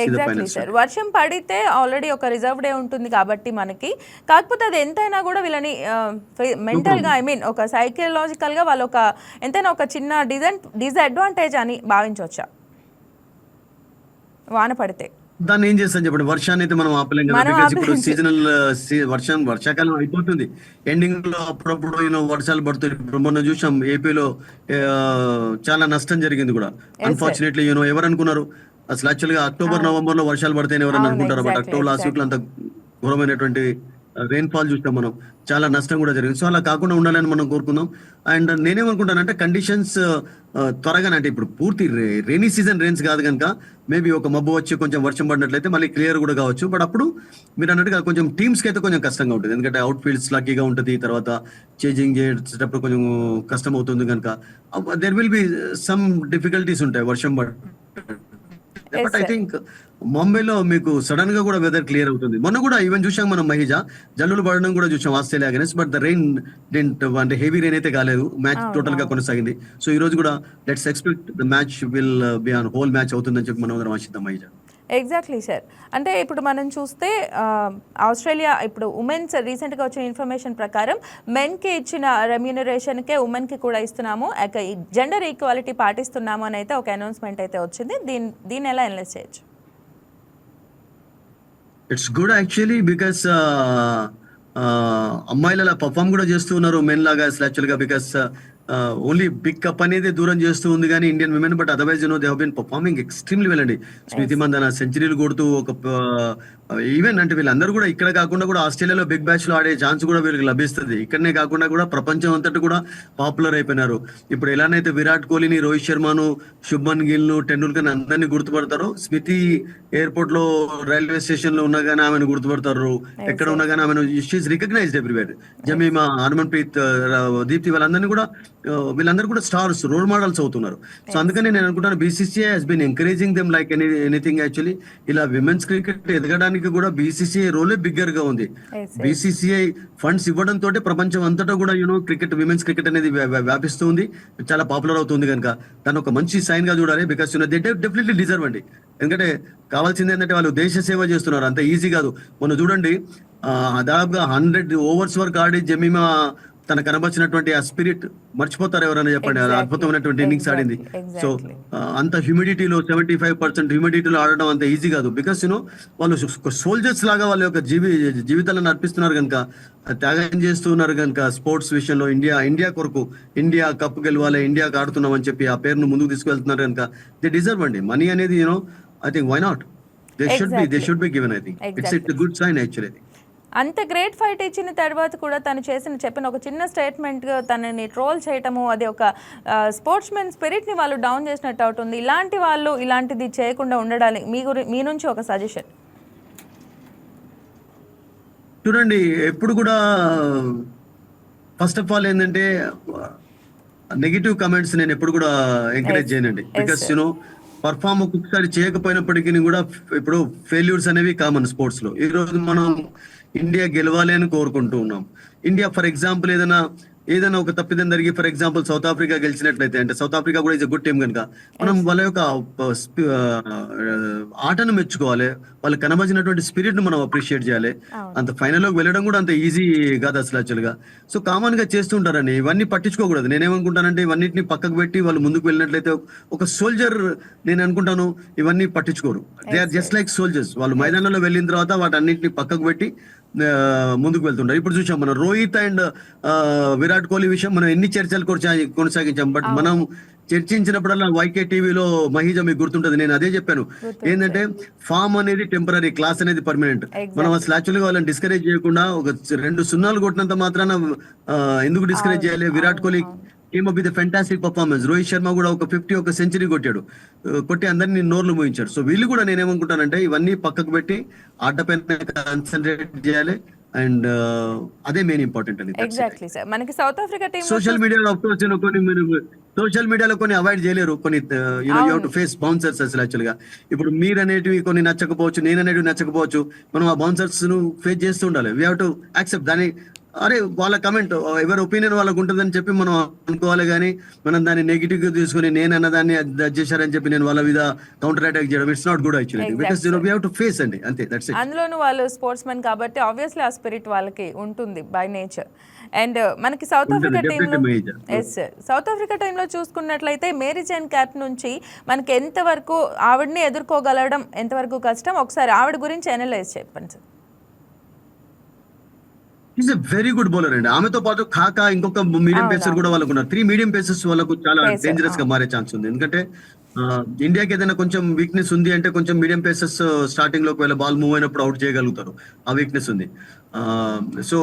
exactly sir వర్షం పడితే ఆల్రెడీ ఒక రిజర్వ్ డే ఉంటుంది కాబట్టి మనకి. కాకపోతే అది ఎంతైనా కూడా వీళ్ళని మెంటల్గా ఐ మీన్ ఒక సైకలాజికల్గా వాళ్ళు ఒక ఎంతైనా ఒక చిన్న డిజన్ డిసడ్వాంటేజ్ అని భావించవచ్చా వాన పడితే. దాన్ని ఏం చేస్తాం చెప్పండి? వర్షాన్ని అయితే మనం ఆపలేం కదా బికాస్ ఇప్పుడు. సీజనల్ వర్షం వర్షాకాలం అయిపోతుంది. ఎండింగ్లో అప్పుడప్పుడు యూనో వర్షాలు పడుతుంది ఇప్పుడు మొన్న చూసాం ఏపీలో చాలా నష్టం జరిగింది కూడా. అన్ఫార్చునేట్లీ యూనో ఎవరు అనుకున్నారు? అసలు యాక్చువల్గా అక్టోబర్ నవంబర్లో వర్షాలు పడతాయని ఎవరైనా అనుకుంటారు? బట్ అక్టోబర్ లాస్ట్ వీక్లో అంత ఘోరమైనటువంటి రెయిన్ ఫాల్ చూసాం మనం. చాలా నష్టం కూడా జరిగింది. సో అలా కాకుండా ఉండాలని మనం కోరుకుందాం. అండ్ నేనేమనుకుంటానంటే కండిషన్స్ uh, uh, త్వరగా అంటే ఇప్పుడు పూర్తి రెయినీ సీజన్ రెయిన్స్ కాదు కనుక మేబీ ఒక మబ్బు వచ్చి కొంచెం వర్షం పడినట్లయితే మళ్ళీ క్లియర్ కూడా కావచ్చు. బట్ అప్పుడు మీరు అన్నట్టుగా కొంచెం టీమ్స్కి అయితే కొంచెం కష్టంగా ఉంటుంది. ఎందుకంటే అవుట్ ఫీల్డ్స్ లక్కీగా ఉంటుంది. తర్వాత చేంజింగ్ చేసేటప్పుడు కొంచెం కష్టం అవుతుంది కనుక there will be some difficulties ఉంటాయి వర్షం పడ బట్ ఐ. థింక్ ముంబైలో మీకు సడన్గా కూడా వెదర్ క్లియర్ అవుతుంది. మొన్న కూడా ఈవెన్ చూసాం మనం మహిజా. జల్లులు పడడం కూడా చూసాం Australia against but the rain dent అంటే హెవీ రెయిన్ అయితే కాలేదు. మ్యాచ్ టోటల్గా అవును. కొనసాగింది. సో ఈ రోజు కూడా let's expect the match will be on whole match అవుతుందని చెప్పి మనం ఆశిద్దాం మహిజా. ఎగ్జాక్ట్లీ సార్ అంటే ఇప్పుడు మనం చూస్తే ఆస్ట్రేలియా ఇప్పుడు ఉమెన్స్ రీసెంట్గా వచ్చిన ఇన్ఫర్మేషన్ ప్రకారం మెన్కి ఇచ్చిన రెమ్యూనరేషన్కే ఉమెన్కి కూడా ఇస్తున్నాము. జెండర్ ఈక్వాలిటీ పాటిస్తున్నాము అని అయితే ఒక అనౌన్స్మెంట్ అయితే వచ్చింది. దీని దీన్ని ఎలా అనలైజ్ చేయొచ్చు? ఇట్స్ గుడ్ యాక్చువల్లీ బికాస్ అమ్మాయిలు అలా పర్ఫామ్ కూడా చేస్తున్నారు మెన్ లాగా యాక్చువల్గా బికాస్ ఓన్లీ బిగ్ కప్ అనేది దూరం చేస్తూ ఉంది కానీ Indian women but otherwise no they been performing extremely well అండి. స్మృతి మందన సెంచరీలు కొడుతూ ఒక ఈవెన్ అంటే వీళ్ళందరూ కూడా ఇక్కడ కాకుండా కూడా ఆస్ట్రేలియాలో బిగ్ బ్యాచ్లో ఆడే ఛాన్స్ కూడా వీళ్ళకి లభిస్తుంది. ఇక్కడనే కాకుండా కూడా ప్రపంచం అంతటి కూడా పాపులర్ అయిపోయినారు. ఇప్పుడు ఎలానైతే విరాట్ కోహ్లీని రోహిత్ శర్మను శుభ్మన్ గిల్ను టెండూల్కర్ అందరినీ గుర్తుపడతారో స్మితి ఎయిర్పోర్ట్లో రైల్వే స్టేషన్లో ఉన్నా కానీ ఆమెను గుర్తుపడతారు. ఎక్కడ ఉన్నా కానీ ఆమెను she's recognised everywhere Jemimah Harmanpreet Deepti వాళ్ళందరినీ కూడా వీళ్ళందరూ కూడా స్టార్స్ రోల్ మోడల్స్ అవుతున్నారు. సో అందుకని నేను అనుకుంటాను BCCI has been encouraging them like any anything actually ఇలా విమెన్స్ క్రికెట్ ఎదగడానికి కూడా బీసీసీఐ రోలే బిగ్గర్గా ఉంది. బీసీసీఐ ఫండ్స్ ఇవ్వడం తోటే ప్రపంచం అంతటా కూడా యూనో క్రికెట్ విమెన్స్ క్రికెట్ అనేది వ్యా- వ్యా- వ్యాపిస్తూ ఉంది. చాలా పాపులర్ అవుతుంది కనుక. దాన్ని ఒక మంచి సైన్గా చూడాలి because you know they definitely deserve అండి. ఎందుకంటే కావాల్సింది ఏంటంటే వాళ్ళు దేశ సేవ చేస్తున్నారు. అంత ఈజీ కాదు. మొన్న చూడండి దాదాపుగా హండ్రెడ్ ఓవర్స్ వరకు ఆడి జమీమా తన కనబరిచినటువంటి ఆ స్పిరిట్ మర్చిపోతారు ఎవరైనా చెప్పండి. అద్భుతమైనటువంటి ఇన్నింగ్స్ ఆడింది. సో అంత హ్యూమిడిటీలో సెవెంటీ ఫైవ్ పర్సెంట్ హ్యూమిడిటీలో ఆడడం అంత ఈజీ కాదు. బికాస్ యూనో వాళ్ళు సోల్జర్స్ లాగా వాళ్ళ యొక్క జీవి జీవితాలను అర్పిస్తున్నారు కనుక త్యాగం చేస్తున్నారు కనుక స్పోర్ట్స్ విషయంలో ఇండియా ఇండియా కొరకు ఇండియా కప్ గెలవాలి ఇండియాకి ఆడుతున్నాం అని చెప్పి ఆ పేరును ముందుకు తీసుకెళ్తున్నారు కనుక దే డిజర్వ్ అండి. మనీ అనేది you know I think why not they should be they. Should be given I think it's it good sign actually అంత గ్రేట్ ఫైట్ ఇచ్చిన తర్వాత కూడా తను చేసిన చెప్పిన ఒక చిన్న స్టేట్మెంట్ తనని ట్రోల్ చేయటము అది ఒక స్పోర్ట్స్ మెన్ స్పిరిట్ని వాళ్ళు డౌన్ చేసినట్టు అవుతుంది. ఇలాంటి వాళ్ళు ఇలాంటిది చేయకుండా ఉండడానికి మీ గురి మీ నుంచి ఒక సజెషన్ చూడండి ఎప్పుడు కూడా ఫస్ట్ ఆఫ్ ఆల్ ఏంటంటే నెగిటివ్ కమెంట్స్ నేను ఎప్పుడు కూడా ఎంకరేజ్. చేయనండి. బికాస్. యూనో పర్ఫామ్ ఒక్కొక్కసారి చేయకపోయినప్పటికీ కూడా ఇప్పుడు ఫెయిల్యూర్స్ అనేవి కామన్ స్పోర్ట్స్లో. ఈ రోజు మనం ఇండియా గెలవాలి అని కోరుకుంటూ ఉన్నాం. ఇండియా ఫర్ ఎగ్జాంపుల్ ఏదైనా ఏదైనా ఒక తప్పిదం జరిగి ఫర్ ఎగ్జాంపుల్ సౌత్ ఆఫ్రికా గెలిచినట్లయితే అంటే సౌత్ ఆఫ్రికా కూడా ఇస్ గుడ్ టీం కనుక మనం వాళ్ళ యొక్క ఆటను మెచ్చుకోవాలి. వాళ్ళు కనబరిచినటువంటి స్పిరిట్ను మనం అప్రిషియేట్ చేయాలి. అంత ఫైనల్లోకి వెళ్ళడం కూడా అంత ఈజీ కాదు అసలు యాక్చువల్గా. సో కామన్గా చేస్తుంటారని ఇవన్నీ పట్టించుకోకూడదు. నేనేమనుకుంటానంటే ఇవన్నిటిని పక్కకు పెట్టి వాళ్ళు ముందుకు వెళ్ళినట్లయితే ఒక సోల్జర్ నేను అనుకుంటాను ఇవన్నీ పట్టించుకోరు. They are just like soldiers వాళ్ళు మైదానంలో వెళ్ళిన తర్వాత వాటన్నిటిని పక్కకు పెట్టి ముందుకు వెళ్తుంటారు. ఇప్పుడు చూసాం మనం రోహిత్ అండ్ విరాట్ కోహ్లీ విషయం మనం ఎన్ని చర్చలు కొనసా- కొనసాగించాం. బట్ మనం చర్చించినప్పుడల్లా వైకే టీవీలో మహిజ మీకు గుర్తుంటది. నేను అదే చెప్పాను. ఏంటంటే ఫామ్ అనేది టెంపరీ క్లాస్ అనేది పర్మనెంట్. మనం అసలు యాక్చువల్గా వాళ్ళని డిస్కరేజ్ చేయకుండా ఒక రెండు సున్నాలు కొట్టినంత మాత్రాన ఎందుకు డిస్కరేజ్ చేయాలి? Virat Kohli came up with fantastic performance Rohit Sharma కూడా ఒక ఫిఫ్టీ ఒక సెంచరీ కొట్టాడు. కొట్టి అందరినీ నోర్లు మోయించాడు. సో వీళ్ళు కూడా నేనేమనుకుంటానంటే ఇవన్నీ పక్కకు పెట్టి ఆటపైన కాన్సన్ట్రేట్ చేయాలి. అండ్ అదే మెయిన్ ఇంపార్టెంట్ అండి. ఎగ్జాక్ట్లీ సార్ మనకి సౌత్ ఆఫ్రికా టీం సోషల్ మీడియాలో అప్రోచ్ కొన్ని మీరు సోషల్ మీడియాలో కొన్ని అవాయిడ్ చేయలేరు. కొన్ని యూ టు ఫేస్ బౌన్సర్స్ అసలు యాక్చువల్గా. ఇప్పుడు మీరు అనేటివి కొన్ని నచ్చకపోవచ్చు నేను అనేటివి నచ్చకపోవచ్చు మనం ఆ బౌన్సర్స్ను ఫేస్ చేస్తూ ఉండాలి. వీ హావ్ టు యాక్సెప్ట్ దాని అరే వాళ్ళ కమెంట్ ఎవరి ఒపీనియన్ వాళ్ళకు ఉంటుందని చెప్పి మనం అనుకోవాలి కానీ మనం దాన్ని నెగిటివ్గా తీసుకుని నేను అన్న దాన్ని చేశారని చెప్పి నేను వాళ్ళ మీద కౌంటర్ అటాక్ చేయడం it's not good actually because you have to face అండి అంతే దట్స్ ఇట్ అందులోనూ వాళ్ళు స్పోర్ట్స్ మెన్ కాబట్టి ఆబ్వియస్లీ ఆ స్పిరిట్ వాళ్ళకి ఉంటుంది బై నేచర్ అండ్ మనకి సౌత్ ఆఫ్రికా టీంలో. ఎస్ సౌత్ ఆఫ్రికా టీంలో చూసుకున్నట్లయితే మేరీ జైన్ క్యాప్ నుంచి మనకి ఎంతవరకు ఆవిడని ఎదుర్కోగలగడం ఎంతవరకు కష్టం? ఒకసారి ఆవిడ గురించి అనలైజ్ చెప్పండి sir is a very good bowler అండి. ఆమెతో పాటు కాకా ఇంకొక మీడియం పేసర్ కూడా వాళ్ళకు ఉన్నారు. త్రీ మీడియం పేసర్స్ వాళ్ళకు చాలా డేంజరస్గా మారే ఛాన్స్ ఉంది. ఎందుకంటే ఇండియాకి ఏదైనా కొంచెం వీక్నెస్ ఉంది అంటే కొంచెం మీడియం పేసర్స్ స్టార్టింగ్లో ఒకవేళ బాల్ మూవ్ అయినప్పుడు అవుట్ చేయగలుగుతారు. ఆ వీక్నెస్ ఉంది. So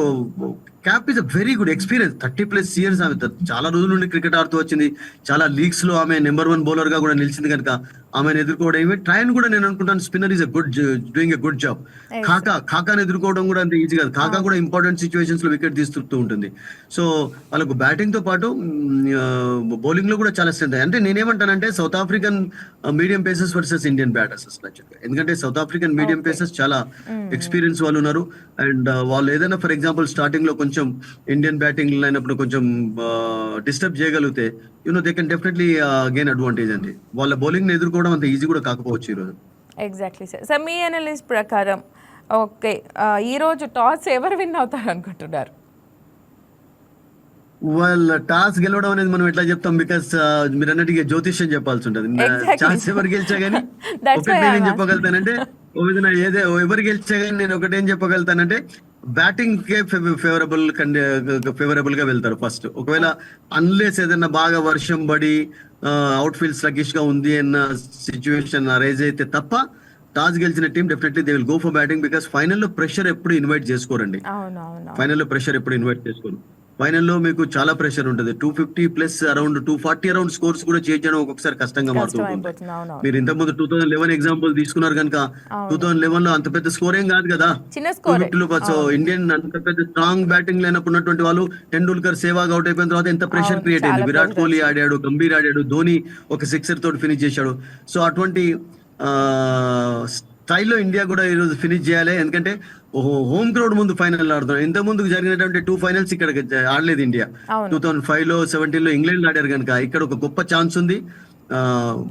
Kapp is a very good experience thirty plus years ఆమె చాలా రోజుల నుండి క్రికెట్ ఆడుతూ వచ్చింది. చాలా లీగ్స్లో ఆమె నెంబర్ వన్ బౌలర్గా కూడా నిలిచింది కనుక ఆమెను ఎదుర్కోవడం ఈవెన్ ట్రైన్ కూడా నేను అనుకుంటాను. Spinner is a good doing a good job Khaka Kakani ఎదుర్కోవడం కూడా అంత ఈజీ కాదు. కాకా కూడా ఇంపార్టెంట్ సిచ్యువేషన్స్లో వికెట్ తీస్తూ ఉంటుంది. సో వాళ్ళకు బ్యాటింగ్తో పాటు బౌలింగ్లో కూడా చాలా స్ట్రెంత్ అంటే నేనేమంటానంటే South African medium paces versus Indian batters ఎందుకంటే సౌత్ ఆఫ్రికన్ మీడియం పేసెస్ చాలా ఎక్స్పీరియన్స్ వాళ్ళు ఉన్నారు. అండ్ వాళ్ళు ఏదైనా ఫర్ ఎగ్జాంపుల్ స్టార్టింగ్లో కొంచెం ఇండియన్ బ్యాటింగ్ అయినప్పుడు కొంచెం డిస్టర్బ్ చేయగలిగితే you know they can definitely gain advantage అండి. వాళ్ళ బౌలింగ్ని ఎదుర్కోవడం అంత ఈజీ కూడా కాకపోవచ్చు ఈరోజు ఎగ్జాక్ట్లీ సార్ సార్ మీ అనలిస్ట్ ప్రకారం ఓకే ఈరోజు టాస్ ఎవరు విన్ అవుతారు అనుకుంటున్నారు వాళ్ళ టాస్ గెలవడం అనేది మనం ఎట్లా చెప్తాం? బికాస్ మీరు అన్నట్టుగా జ్యోతిష్యం చెప్పాల్సి ఉంటుంది. ఛాన్స్ ఎవరు గెలిచా గానీ That's ఒకటి నేనేం చెప్పగలుగుతానంటే ఏదే ఎవరు గెలిచా గానీ నేను ఒకటేం చెప్పగలుగుతానంటే బ్యాటింగ్ కే ఫేవరబుల్ ఫేవరబుల్గా వెళ్తారు ఫస్ట్ ఒకవేళ అన్లెస్ ఏదైనా బాగా వర్షం పడి అవుట్ ఫీల్డ్ స్లగిష్గా ఉంది అన్న సిచ్యువేషన్ రైజ్ అయితే తప్ప టాస్ గెలిచిన team definitely they will go for batting because ఫైనల్లో ప్రెషర్ ఎప్పుడు ఇన్వైట్ చేసుకోరండి. అవును అవును ఫైనల్లో ప్రెషర్ ఎప్పుడు ఇన్వైట్ చేసుకోరు. ఫైనల్లో మీకు చాలా ప్రెషర్ ఉంటుంది. Two fifty plus around two forty around scores కూడా చేంజ్ చేయడం ఒక్కొక్కసారి కష్టంగా మారుతుంది మీరు ఇంతకుముందు టూ థౌసండ్ లెవెన్ ఎగ్జాంపుల్ తీసుకున్నారు కనుక టూ థౌసండ్ లెవెన్లో అంత పెద్ద స్కోర్ ఏం కాదు కదా. టూ ఫిఫ్టీలో సో ఇండియన్ అంత పెద్ద స్ట్రాంగ్ బ్యాటింగ్ లేనప్పుడు ఉన్నటువంటి వాళ్ళు టెండూల్కర్ సేవాగ్ అవుట్ అయిపోయిన తర్వాత ఎంత ప్రెషర్ క్రియేట్ అయింది. విరాట్ కోహ్లీ ఆడాడు గంభీర్ ఆడాడు ధోని ఒక సిక్సర్ తోటి ఫినిష్ చేశాడు. సో అటువంటి స్టైల్లో ఇండియా కూడా ఈరోజు ఫినిష్ చేయాలి. ఎందుకంటే హోమ్ క్రౌడ్ ముందు ఫైనల్ ఆడుతున్నాం ఇంత ముందుకు జరిగినటువంటి టూ ఫైనల్స్ ఇక్కడ ఆడలేదు ఇండియా. టూ థౌసండ్ ఫైవ్లో సెవెంటీన్లో ఇంగ్లాండ్ ఆడారు కనుక. ఇక్కడ ఒక గొప్ప ఛాన్స్ ఉంది.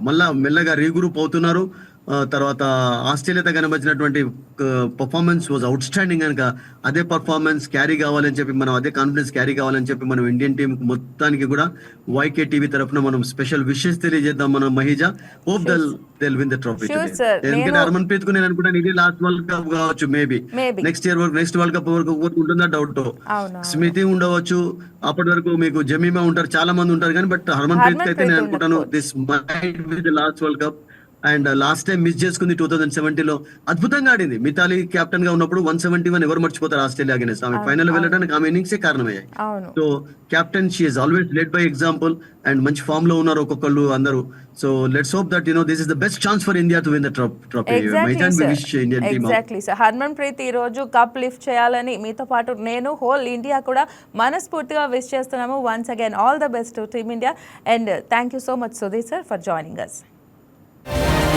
మళ్ళా మెల్లగా రీగ్రూప్ అవుతున్నారు. తర్వాత ఆస్ట్రేలియాతో కనబడినటువంటి పర్ఫార్మెన్స్ వాజ్ అవుట్ స్టాండింగ్ కనుక అదే పర్ఫార్మెన్స్ క్యారీ కావాలని చెప్పి మనం అదే కాన్ఫిడెన్స్ క్యారీ కావాలని చెప్పి మనం ఇండియన్ టీం మొత్తానికి కూడా వైకే టీవీ తరఫున మనం స్పెషల్ విషెస్ తెలియజేద్దాం మనం మహిజా. Hope they'll they'll win the trophy. ఎందుకంటే హర్మన్ ప్రీత్కు నేను అనుకుంటాను ఇది లాస్ట్ వరల్డ్ కప్ కావచ్చు మేబీ నెక్స్ట్ ఇయర్ వరకు నెక్స్ట్ వరల్డ్ కప్ వరకు ఉంటుందా డౌట్ స్మితి ఉండవచ్చు. అప్పటి వరకు మీకు జమీమా ఉంటారు చాలా మంది ఉంటారు కానీ బట్ హర్మన్ ప్రీత్ అయితే నేను అనుకుంటాను. This might be the last world cup and last time miss చేసుకుంది టూ థౌసండ్ సెవెంటీ లో అద్భుతంగా ఆడింది. మితాలి కెప్టెన్గా ఉన్నప్పుడు వన్ సెవెంటీ వన్ ఎవరు మర్చిపోతారు ఆస్ట్రేలియా అగేనెస్ట్ ఆమె. ఫైనల్ వెళ్ళడానికి ఆమె ఇన్నింగ్సే కారణమయ్యాయి. So captain she is always led by example and మంచి ఫామ్లో ఉన్నారు ఒక్కొక్కళ్ళు అందరూ. So let's hope that you know this is the best chance for India to win the trophy exactly sir Harmanpreet ఈ రోజు కప్ లిఫ్ట్ చేయాలని మీతో పాటు నేను హోల్ ఇండియా కూడా మనస్ఫూర్తిగా విష్ చేస్తున్నాము. Once again all the best team India and thank you so much Sudheer sir for joining us Bye.